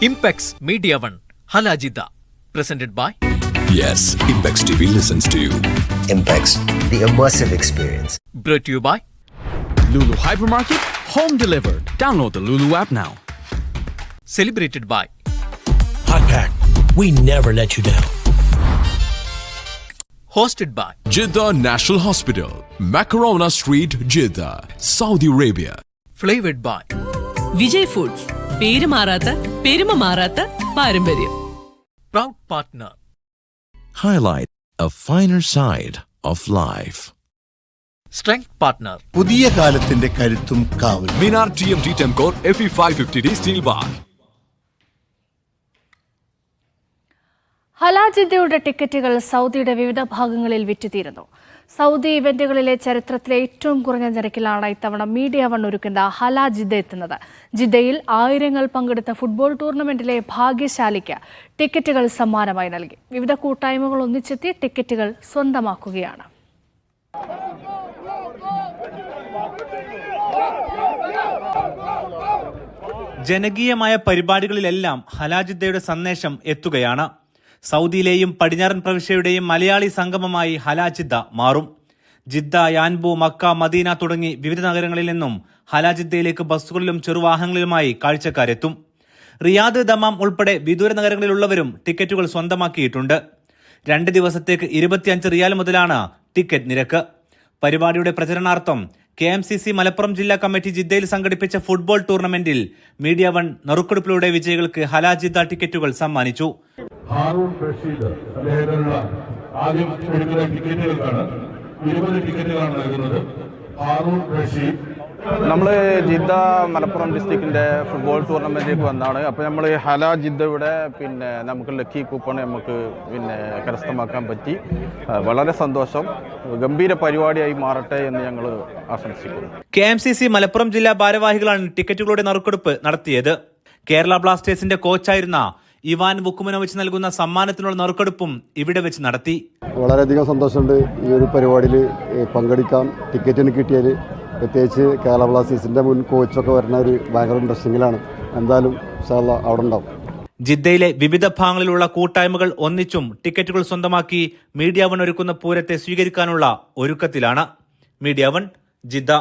Impex Media One, Halajida, presented by Yes, Impex TV listens to you. Impex, the immersive experience. Brought to you by Lulu Hypermarket, home delivered. Download the Lulu app now. Celebrated by Hotpack, we never let you down. Hosted by Jeddah National Hospital, Makarona Street, Jeddah, Saudi Arabia. Flavored by Vijay Foods, പേര് മാറാത്ത പെരുമ മാറാത്ത പാരമ്പര്യം. Highlight a finer side of life strength partner പുതിയ കാലത്തിന്റെ കരുത്തും കാവൽ Minar T M T tempcore F E five fifty D steel bar ഹലാജിന്ദയുടെ ടിക്കറ്റുകൾ സൗദിയുടെ വിവിധ ഭാഗങ്ങളിൽ വിറ്റുതീരുന്നു. സൗദി ഇവന്റുകളിലെ ചരിത്രത്തിലെ ഏറ്റവും കുറഞ്ഞ നിരക്കിലാണ് ഇത്തവണ മീഡിയ വൺ ഒരുക്കുന്ന ഹല ജിദ്ദ എത്തുന്നത്. ജിദ്ദയിൽ ആയിരങ്ങൾ പങ്കെടുത്ത ഫുട്ബോൾ ടൂർണമെന്റിലെ ഭാഗ്യശാലിക്ക് ടിക്കറ്റുകൾ സമ്മാനമായി നൽകി. വിവിധ കൂട്ടായ്മകൾ ഒന്നിച്ചെത്തി ടിക്കറ്റുകൾ സ്വന്തമാക്കുകയാണ്. ജനകീയമായ പരിപാടികളിലെല്ലാം ഹലാജിദ്ദയുടെ സന്ദേശം എത്തുകയാണ്. സൗദിയിലെയും പടിഞ്ഞാറൻ പ്രവിശ്യയുടെയും മലയാളി സംഗമമായി ഹലാജിദ്ദ മാറും. ജിദ്ദ യാൻബു മക്ക മദീന തുടങ്ങി വിവിധ നഗരങ്ങളിൽ നിന്നും ഹലാജിദ്ദയിലേക്ക് ബസ്സുകളിലും ചെറുവാഹനങ്ങളിലുമായി കാഴ്ചക്കാരെത്തും. റിയാദ് ദമാം ഉൾപ്പെടെ വിദൂര നഗരങ്ങളിലുള്ളവരും ടിക്കറ്റുകൾ സ്വന്തമാക്കിയിട്ടുണ്ട്. രണ്ട് ദിവസത്തേക്ക് ഇരുപത്തിയഞ്ച് റിയാൽ മുതലാണ് ടിക്കറ്റ് നിരക്ക്. പരിപാടിയുടെ പ്രചരണാർത്ഥം K M C C Malappuram ജില്ലാ കമ്മിറ്റി ജിദ്ദയിൽ സംഘടിപ്പിച്ച ഫുട്ബോൾ ടൂർണമെന്റിൽ മീഡിയ വൺ നറുക്കെടുപ്പിലൂടെ വിജയികൾക്ക് ഹലാജിദ്ദ ടിക്കറ്റുകൾ സമ്മാനിച്ചു. ഹാറൂൺ റഷീദ് അദ്ദേഹത്തിനുള്ള ആദ്യം എടുക്കുന്ന ടിക്കറ്റുകൾക്കാണ് ഇരുപത് ടിക്കറ്റുകളാണ് നൽകുന്നത്. ഹാറൂൺ റഷീദ്. നമ്മൾ ജിദ്ദ മലപ്പുറം ഡിസ്ട്രിക്റ്റിന്റെ ഫുട്ബോൾ ടൂർണമെന്റിലേക്ക് വന്നാണ്. അപ്പോൾ നമ്മൾ ഹല ജിദ്ദയുടെ പിന്നെ നമുക്ക് ലക്കി കൂപ്പൺ നമുക്ക് പിന്നെ കരസ്ഥമാക്കാൻ പറ്റി. വളരെ സന്തോഷം. ഗംഭീര പരിപാടിയായി മാറട്ടെ എന്ന് ഞങ്ങൾ ആശംസിക്കുന്നു. K M C C Malappuram ജില്ലാ ഭാരവാഹികളാണ് ടിക്കറ്റുകളുടെ നറുക്കെടുപ്പ് നടത്തിയത്. കേരള ബ്ലാസ്റ്റേഴ്സിന്റെ കോച്ചായിരുന്ന ഇവാൻ വുക്കുമനോവിച്ച് നൽകുന്ന സമ്മാനത്തിനുള്ള നറുക്കെടുപ്പും ഇവിടെ വെച്ച് നടത്തി. വളരെയധികം സന്തോഷമുണ്ട് ഈ ഒരു പരിപാടിയിൽ പങ്കെടുക്കാൻ ടിക്കറ്റിന് കിട്ടിയാൽ പ്രത്യേകിച്ച് കേരള ബ്ലാസ്റ്റേഴ്സിന്റെ മുൻ കോച്ചൊക്കെ വരുന്ന ഒരു ഭയങ്കര ഇൻട്രസ്റ്റിംഗിലാണ് എന്തായാലും അവിടെ ഉണ്ടാവും. ജിദ്ദയിലെ വിവിധ ഭാഗങ്ങളിലുള്ള കൂട്ടായ്മകൾ ഒന്നിച്ചും ടിക്കറ്റുകൾ സ്വന്തമാക്കി മീഡിയ വൺ ഒരുക്കുന്ന പൂരത്തെ സ്വീകരിക്കാനുള്ള ഒരുക്കത്തിലാണ്. Media one Jeddah.